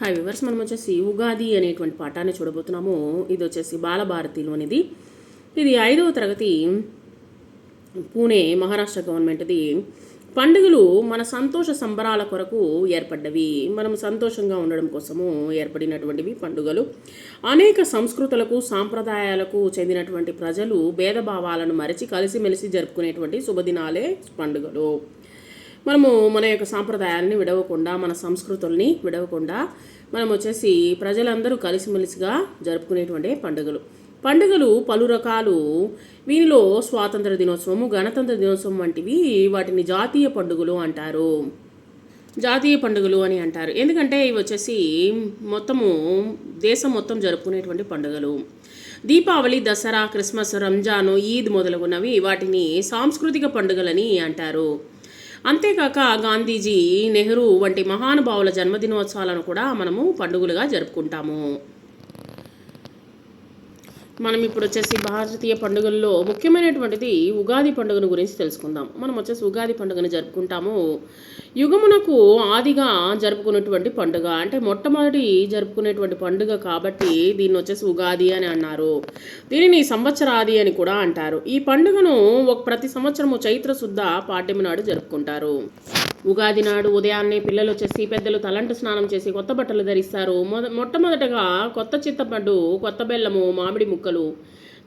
Hi viewers మనం వచ్చేసి ఉగాది అనేటువంటి పాఠాన్ని చూడబోతున్నాము. ఇది వచ్చేసి బాలభారతిలోనిది. ఇది ఐదవ తరగతి పూణే మహారాష్ట్ర గవర్నమెంట్ది. పండుగలు మన సంతోష సంబరాల కొరకు ఏర్పడ్డవి. మనం సంతోషంగా ఉండడం కోసము ఏర్పడినటువంటివి పండుగలు. అనేక సంస్కృతులకు సాంప్రదాయాలకు చెందినటువంటి ప్రజలు భేదభావాలను మరిచి కలిసిమెలిసి జరుపుకునేటువంటి శుభదినాలే పండుగలు. మనము మన యొక్క సాంప్రదాయాలని విడవకుండా మన సంస్కృతుల్ని విడవకుండా మనం వచ్చేసి ప్రజలందరూ కలిసిమెలిసిగా జరుపుకునేటువంటి పండుగలు. పండుగలు పలు రకాలు. వీనిలో స్వాతంత్ర దినోత్సవము గణతంత్ర దినోత్సవం వంటివి వాటిని జాతీయ పండుగలు అంటారు. జాతీయ పండుగలు అని అంటారు. ఎందుకంటే ఇవి వచ్చేసి మొత్తము దేశం మొత్తం జరుపుకునేటువంటి పండుగలు. దీపావళి దసరా క్రిస్మస్ రంజాను ఈద్ మొదలగునవి వాటిని సాంస్కృతిక పండుగలని అంటారు. అంతేకాక గాంధీజీ నెహ్రూ వంటి మహానుభావుల జన్మదినోత్సవాలను కూడా మనము పండుగలుగా జరుపుకుంటాము. మనం ఇప్పుడు వచ్చేసి భారతీయ పండుగల్లో ముఖ్యమైనటువంటిది ఉగాది పండుగను గురించి తెలుసుకుందాం. మనం వచ్చేసి ఉగాది పండుగను జరుపుకుంటాము. యుగమునకు ఆదిగా జరుపుకున్నటువంటి పండుగ అంటే మొట్టమొదటి జరుపుకునేటువంటి పండుగ కాబట్టి దీన్ని వచ్చేసి ఉగాది అని అన్నారు. దీనిని సంవత్సరాది అని కూడా అంటారు. ఈ పండుగను ఒక ప్రతి సంవత్సరము చైత్ర శుద్ధ పాడ్యమి నాడు జరుపుకుంటారు. ఉగాది నాడు ఉదయాన్నే పిల్లలు వచ్చేసి పెద్దలు తలంటు స్నానం చేసి కొత్త బట్టలు ధరిస్తారు. మొద మొట్టమొదటగా కొత్త చిత్తపడ్డు కొత్త బెల్లము మామిడి ముక్కలు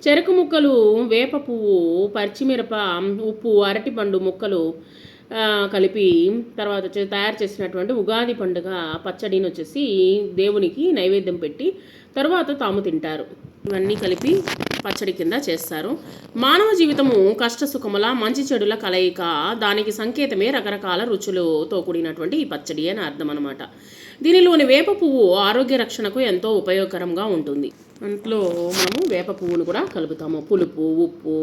చెరుకు ముక్కలు వేప పువ్వు పచ్చిమిరప ఉప్పు అరటిపండు ముక్కలు కలిపి తర్వాత వచ్చేసి తయారు చేసినటువంటి ఉగాది పండుగ పచ్చడిని వచ్చేసి దేవునికి నైవేద్యం పెట్టి తర్వాత తాము తింటారు. ఇవన్నీ కలిపి పచ్చడి కింద చేస్తారు. మానవ జీవితము కష్ట సుఖముల మంచి చెడుల కలయిక దానికి సంకేతమే రకరకాల రుచులతో కూడినటువంటి ఈ పచ్చడి అని అర్థం అనమాట దీనిలోని వేప పువ్వు ఆరోగ్య రక్షణకు ఎంతో ఉపయోగకరంగా ఉంటుంది. అంట్లో మనము వేప పువ్వును కూడా కలుపుతాము. పులుపు ఉప్పు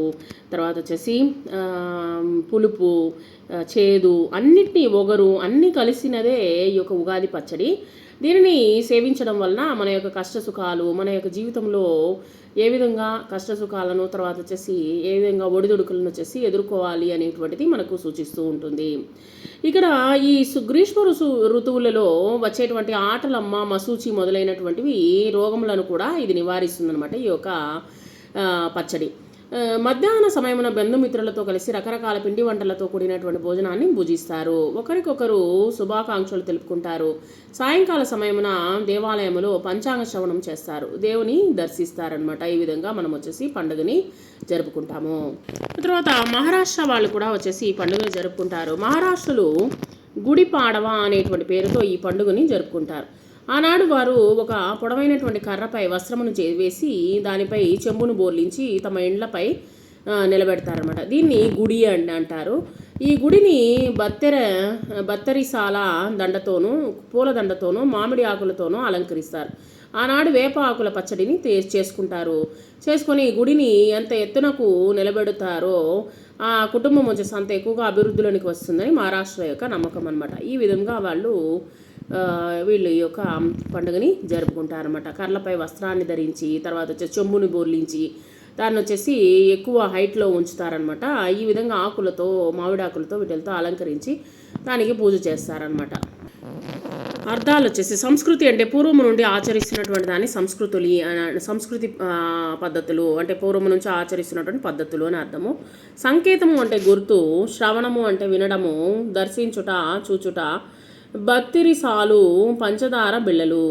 తర్వాత వచ్చేసి పులుపు చేదు అన్నిటినీ ఒగరు అన్నీ కలిసినదే ఈ యొక్క ఉగాది పచ్చడి. దీనిని సేవించడం వలన మన యొక్క కష్ట సుఖాలు మన యొక్క జీవితంలో ఏ విధంగా కష్ట సుఖాలను తర్వాత వచ్చేసి ఏ విధంగా ఒడిదుడుకులను వచ్చేసి ఎదుర్కోవాలి అనేటువంటిది మనకు సూచిస్తూ ఉంటుంది. ఇక్కడ ఈ గ్రీష్మ ఋసు ఋతువులలో వచ్చేటువంటి ఆటలమ్మ మసూచి మొదలైనటువంటివి రోగములను కూడా ఇది నివారిస్తుందన్నమాట ఈ యొక్క పచ్చడి. మధ్యాహ్న సమయమున బంధుమిత్రులతో కలిసి రకరకాల పిండి వంటలతో కూడినటువంటి భోజనాన్ని భుజిస్తారు. ఒకరికొకరు శుభాకాంక్షలు తెలుపుకుంటారు. సాయంకాల సమయమున దేవాలయంలో పంచాంగ శ్రవణం చేస్తారు. దేవుని దర్శిస్తారనమాట ఈ విధంగా మనం వచ్చేసి పండుగని జరుపుకుంటాము. తర్వాత మహారాష్ట్ర వాళ్ళు కూడా వచ్చేసి ఈ పండుగను జరుపుకుంటారు. మహారాష్ట్రలో గుడి పాడవ అనేటువంటి పేరుతో ఈ పండుగని జరుపుకుంటారు. ఆనాడు వారు ఒక పొడవైనటువంటి కర్రపై వస్త్రమును చే వేసి దానిపై చెంబును బోర్లించి తమ ఇండ్లపై నిలబెడతారనమాట దీన్ని గుడి అని అంటారు. ఈ గుడిని బత్తెర బత్తరిసాల దండతోనూ పూల దండతోనూ మామిడి ఆకులతోనూ అలంకరిస్తారు. ఆనాడు వేప ఆకుల పచ్చడిని తే- చేసుకుంటారు. చేసుకొని ఈ గుడిని ఎంత ఎత్తునకు నిలబెడతారో ఆ కుటుంబం వచ్చేసి అంత ఎక్కువగా అభివృద్ధిలోనికి వస్తుందని మహారాష్ట్ర యొక్క నమ్మకం అనమాట ఈ విధంగా వాళ్ళు వీళ్ళు ఈ యొక్క పండుగని జరుపుకుంటారనమాట కర్రలపై వస్త్రాన్ని ధరించి తర్వాత వచ్చేసి చెంబుని బోర్లించి దాన్ని వచ్చేసి ఎక్కువ హైట్లో ఉంచుతారనమాట ఈ విధంగా ఆకులతో మామిడాకులతో వీటితో అలంకరించి దానికి పూజ చేస్తారనమాట అర్థాలు వచ్చేసి సంస్కృతి అంటే పూర్వము నుండి ఆచరిస్తున్నటువంటి దాన్ని సంస్కృతులు సంస్కృతి పద్ధతులు అంటే పూర్వము నుంచి ఆచరిస్తున్నటువంటి పద్ధతులు అని అర్థము. సంకేతము అంటే గుర్తు శ్రవణము అంటే వినడము దర్శించుట చూచుట బత్తిరిసాలు పంచదార బిళ్ళలు